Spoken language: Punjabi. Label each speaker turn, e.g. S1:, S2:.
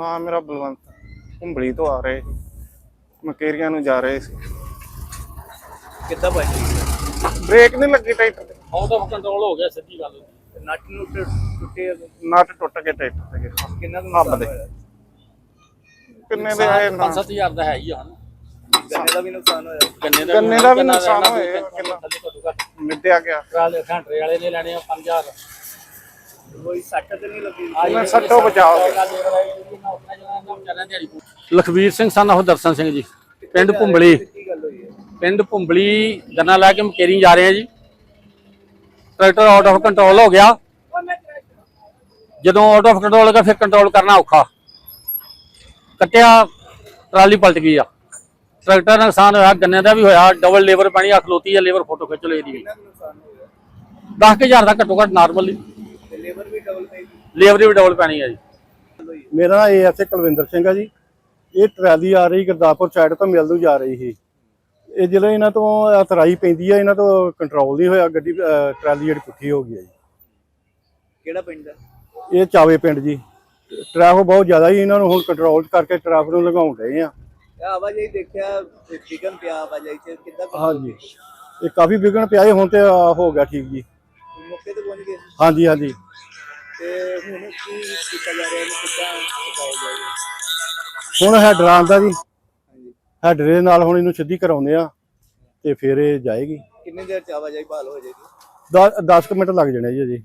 S1: ਨਾਮ ਮੇਰਾ ਬਲਵੰਤ ਹੁੰਬਲੀ ਤੋਂ ਆ ਰਹੇ ਸੀ। ਮਕੇਰੀਆਂ ਨੂੰ ਜਾ ਰਹੇ ਸੀ।
S2: ਕਿੱਦਾਂ ਭਾਈ
S1: ਬ੍ਰੇਕ ਨਹੀਂ ਲੱਗੀ ਟਰੈਕਟਰ ਤੇ।
S3: ਆਊਟ ਆਫ ਕੰਟਰੋਲ ਹੋ ਗਿਆ ਸਿੱਧੀ ਗੱਲ।
S2: ਨਟ ਨੂੰ ਟੁੱਟੇ ਆ।
S1: ਨਟ ਟੁੱਟ ਕੇ ਟਰੈਕਟਰ ਤੇ ਗਿਆ
S2: ਕਿੰਨਾ ਕੁ
S1: ਹੱਬ ਦੇ। ਕਿੰਨੇ ਦੇ ਆਏ ਨਾ?
S3: 5-7000 ਦਾ ਹੈ ਹੀ ਆ ਹਨ।
S2: ਗੰਨੇ ਦਾ ਵੀ ਨੁਕਸਾਨ ਹੋਇਆ।
S3: ਗੰਨੇ ਦਾ
S1: ਗੰਨੇ ਦਾ ਵੀ ਨੁਕਸਾਨ ਹੋਇਆ, ਕਿੰਨਾ? ਮਿੱਟਿਆ ਗਿਆ।
S3: ਟਰਾਲੇ ਘੰਟੇ ਵਾਲੇ ਨੇ ਲੈਣੇ ਆ 5000
S2: ਕੋਈ ਸੱਟ ਤੇ ਨਹੀਂ ਲੱਗੀ?
S1: ਇਹਨਾਂ ਸੱਟੋਂ ਬਚਾਓ
S3: ਲਖਵੀਰ ਸਿੰਘ ਸਨ ਉਹ ਦਰਸ਼ਨ ਸਿੰਘ ਜੀ ਪਿੰਡ ਭੁੰਬਲੀ। ਪਿੰਡ ਭੁੰਬਲੀ ਗੰਨਾ ਲੈ ਕੇ ਮਕੇਰੀ ਜਾ ਰਹੇ ਆ ਜੀ। ਟਰੈਕਟਰ ਆਊਟ ਆਫ ਕੰਟਰੋਲ ਹੋ ਗਿਆ। ਜਦੋਂ ਆਊਟ ਆਫ ਕੰਟਰੋਲ ਹੋ ਗਿਆ ਫਿਰ ਕੰਟਰੋਲ ਕਰਨਾ ਔਖਾ। ਕੱਟਿਆ ਟਰਾਲੀ ਪਲਟ ਗਈ ਆ। ਟਰੈਕਟਰ ਦਾ ਨੁਕਸਾਨ ਹੋਇਆ ਗੰਨੇ ਦਾ ਵੀ ਹੋਇਆ ਡਬਲ ਲੇਬਰ ਪੈਣੀ ਆ ਖਲੋਤੀ ਆ ਲੇਬਰ ਫੋਟੋ ਖਿੱਚ ਲਈ ਦੀ
S2: ਕਿੰਨਾ ਕੁ ਨੁਕਸਾਨ ਹੋਇਆ?
S3: 10000 ਦਾ ਘੱਟੋ ਘੱਟ ਨਾਰਮਲੀ
S2: ਵੀ ਡਬਲ ਪਈ
S3: ਲੇਬਰ ਵੀ ਡਬਲ ਪੈਣੀ ਆ ਜੀ।
S4: ਮੇਰਾ ਨਾਮ ਏਐਸਏ ਕੁਲਵਿੰਦਰ ਸਿੰਘ ਆ ਜੀ। ਇਹ ਟਰਾਲੀ ਆ ਰਹੀ ਗੁਰਦਾਸਪੁਰ ਸਾਈਡ ਤੋਂ ਮਿਲ ਨੂੰ ਜਾ ਰਹੀ ਸੀ। ਇਹ ਜਦੋਂ ਇਹਨਾਂ ਤੋਂ ਤਰਾਈ ਪੈਂਦੀ ਆ ਇਹਨਾਂ ਤੋਂ ਕੰਟਰੋਲ ਨਹੀਂ ਹੋਇਆ ਗੱਡੀ ਅਹ ਟਰਾਲੀ ਜਿਹੜੀ ਪੁੱਠੀ ਹੋ ਗਈ ਆ ਜੀ।
S2: ਕਿਹੜਾ ਪਿੰਡ ਦਾ
S4: ਇਹ ਚਾਵੇ ਪਿੰਡ ਜੀ। ਟ੍ਰੈਫਿਕ ਬਹੁਤ ਜ਼ਿਆਦਾ ਹੀ ਇਹਨਾਂ ਨੂੰ ਹੁਣ ਕੰਟਰੋਲ ਕਰਕੇ ਟ੍ਰੈਫਿਕ ਨੂੰ ਲਗਾਉਣ ਰਹੇ ਆ।
S2: ਇਹ ਆਵਾਜਾਈ ਦੇਖਿਆ ਵਿਗਨ ਪਿਆ ਆਵਾਜਾਈ ਚ ਕਿੱਦਾਂ
S4: ਹਾਂਜੀ। ਇਹ ਕਾਫੀ ਵਿਗਣ ਪਿਆ ਹੁਣ ਤੇ ਹੋ ਗਿਆ ਠੀਕ ਜੀ?
S2: ਮੌਕੇ ਤੇ ਪਹੁੰਚ ਗਏ?
S4: ਹਾਂਜੀ ਹਾਂਜੀ।
S2: ਤੇ ਹੁਣ ਕੀ ਕੀਤਾ ਜਾ ਰਿਹਾ ਇਹਨੂੰ ਕਿੱਦਾਂ ਪਕਾਇਆ ਜਾਏਗਾ
S4: ਹੁਣ ਹੈਡਰ ਆਂਦਾ ਜੀ। ਹੈਡਰ ਦੇ ਨਾਲ ਹੁਣ ਇਹਨੂੰ ਸਿੱਧੀ ਕਰਾਉਂਦੇ ਆ ਤੇ ਫਿਰ ਇਹ ਜਾਏਗੀ।
S2: ਕਿੰਨੇ ਦੇਰ ਚ ਆਵਾਜਾਈ ਬਹਾਲ ਹੋ ਜਾਏਗੀ?
S4: 10 10 ਮਿੰਟ ਲੱਗ ਜਾਣੇ ਜੀ ਜੀ